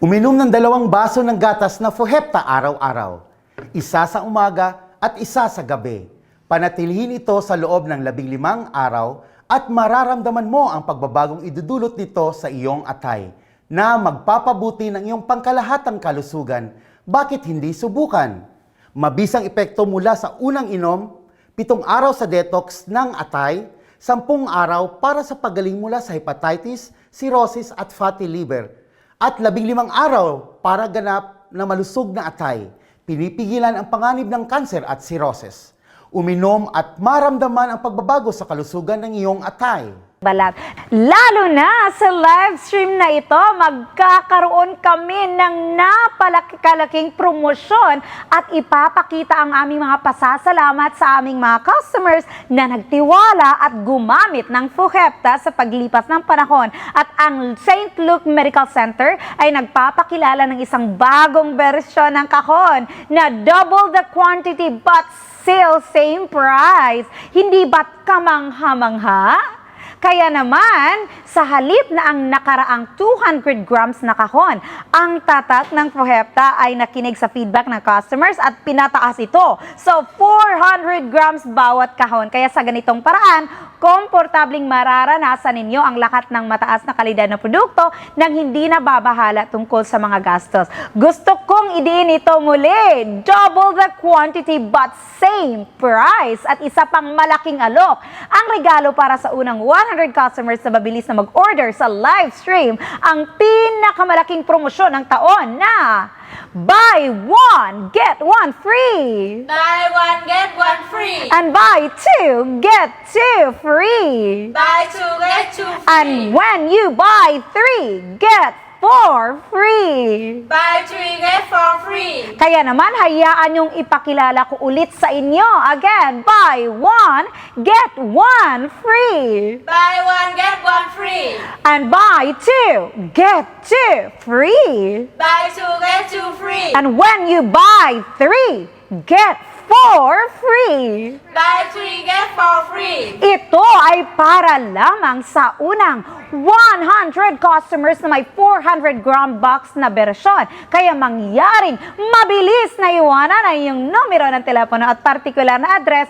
Uminom ng dalawang baso ng gatas na Fuhepta araw-araw. Isa sa umaga at isa sa gabi. Panatilihin ito sa loob ng labing limang araw at mararamdaman mo ang pagbabagong idudulot nito sa iyong atay na magpapabuti ng iyong pangkalahatang kalusugan. Bakit hindi subukan? Mabisang epekto mula sa unang inom, pitong araw sa detox ng atay, sampung araw para sa pagaling mula sa hepatitis, cirrhosis at fatty liver, at labing limang araw para ganap na malusog na atay. Pinipigilan ang panganib ng kanser at cirrhosis. Uminom at maramdaman ang pagbabago sa kalusugan ng iyong atay. Balat. Lalo na sa live stream na ito, magkakaroon kami ng napakalaking promosyon at ipapakita ang aming mga pasasalamat sa aming mga customers na nagtiwala at gumamit ng Fuhepta sa paglipas ng panahon. At ang St. Luke Medical Center ay nagpapakilala ng isang bagong bersyon ng kahon na double the quantity but still same price. Hindi ba't kamangha-mangha? Kaya naman, sa halip na ang nakaraang 200 grams na kahon, ang tatak ng Fuhepta ay nakinig sa feedback ng customers at pinataas ito. So, 400 grams bawat kahon. Kaya sa ganitong paraan, komportabling mararanasan ninyo ang lahat ng mataas na kalidad na produkto nang hindi na babahala tungkol sa mga gastos. Gusto kong idiin ito muli. Double the quantity but same price. At isa pang malaking alok. Ang regalo para sa unang 100 customers na mabilis na mag-order sa live stream, ang pinakamalaking promosyon ng taon na Buy one, get one free! Buy one, get one free. And buy two, get two free! Buy two, get two free. And when you buy three, get four free! Buy three, get four free. Kaya naman, hayaan yung ipakilala ko ulit sa inyo. Again, buy one, get one free! Buy one free. And buy two, get two free! Buy two, get two free. And when you buy three, get four free! Buy three, get four free. Ito ay para lamang sa unang 100 customers na may 400 gram box na bersyon. Kaya mangyaring mabilis na iwanan ang iyong numero ng telepono at partikular na address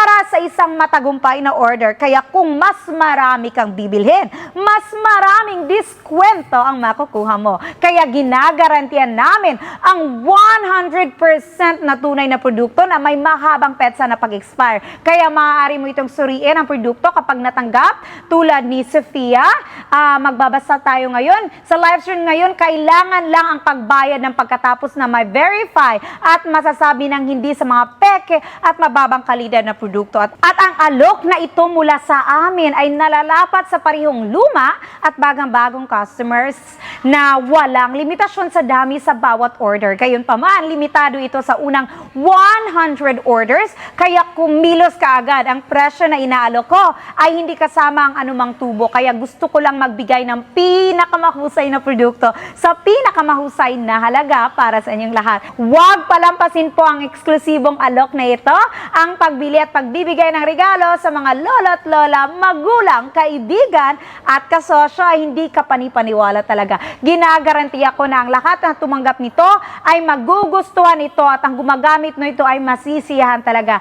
para sa isang matagumpay na order. Kaya kung mas marami kang bibilhin, mas maraming diskwento ang makukuha mo. Kaya ginagarantiyan namin ang 100% na tunay na produkto na may mahabang petsa na pag-expire. Kaya maaari mo itong suriin ang produkto kapag natanggap tulad ni Sofia. Ah, magbabasa tayo ngayon. Sa live stream ngayon, kailangan lang ang pagbayad ng pagkatapos na may verify at masasabi ng hindi sa mga peke at mababang kalidad na produkto. At, at ang alok na ito mula sa amin ay nalalapat sa parihong luma at bagang-bagong customers na walang limitasyon sa dami sa bawat order. Gayunpaman, limitado ito sa unang 100 orders, kaya kumilos ka agad. Ang presyo na inaalok ko ay hindi kasama ang anumang tubo, kaya gusto ko lang magbigay ng pinakamahusay na produkto sa pinakamahusay na halaga para sa inyong lahat. Huwag palampasin po ang eksklusibong alok na ito, ang pagbili at pagbibigay ng regalo sa mga lolo at lola, magulang, kaibigan at kasosyo ay hindi ka panipaniwala talaga. Ginagarantiya ko na ang lahat na tumanggap nito ay magugustuhan ito at ang gumagamit nito ay masisiyahan talaga.